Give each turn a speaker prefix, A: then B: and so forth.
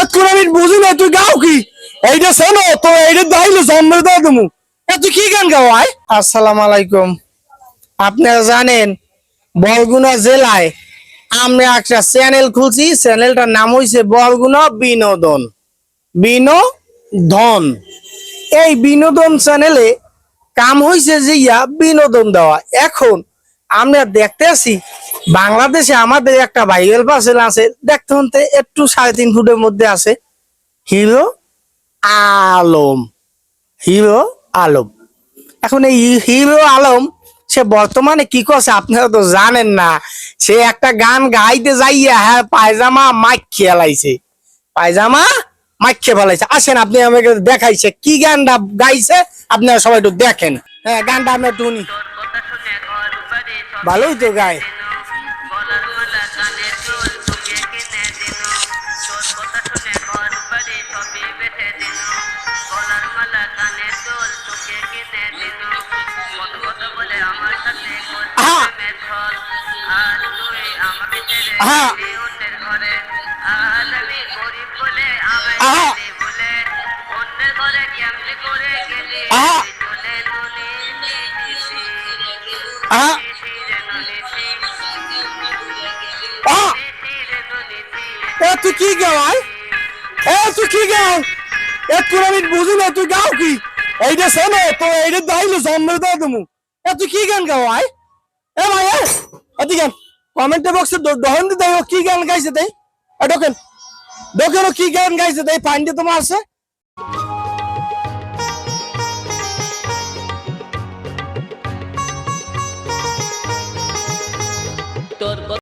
A: এত করে আমি বুঝি না তুই গাও কি? এইটা শোনো, তো এইটা দাইলে জন্ম দাও তুমি তুই কি গান গাও, আয়? আসসালামু আলাইকুম। আপনারা জানেন, বরগুনা জেলায় আমরা একটা চ্যানেল খুলছি, চ্যানেলটার নাম হইছে বরগুনা বিনোদন। বিনোদন। এই বিনোদন চ্যানেলে কাম হইছে যে ইয়া বিনোদন দেওয়া। এখন আমরা দেখতে আছি, বাংলাদেশে আমাদের একটা ভাইরাল পার্সেল আছে, দেখতে হতে একটু সাড়ে তিন ফুটের মধ্যে আছে। Hero Alam hero Alam. এখন এই হিরো আলম, সে বর্তমানে কি করছে আপনারা তো জানেন না। সে একটা গান গাইতে যাইয়া হ্যাঁ পায়জামা মাইক খেলাইছে পায়জামা মাইক খেয়ে ফেলাইছে। আসেন, আপনি আমাকে দেখাইছে। কি গানটা গাইছে? আপনারা সবাই একটু দেখেন। হ্যাঁ গানটা আমরা একটু ভালোই তো গায়। আহা! আহা! এ, তুই কি গাওয়াই এ, তুই কি গাও? এ তুই আমি বুঝি না, তুই গাও কি? এইটা শোনো, তো এইটা দাইলে জন্ম দাও তুমি। এ, তুই কি গান গাওয়াই এ, ভাই অতি গান কমেন্ট বক্সে দহন দিতে কি গান গাইছে তাই ঢোকেন। ঢোকেন কি গান গাইছে তাই পান্ডে তোমার আছে?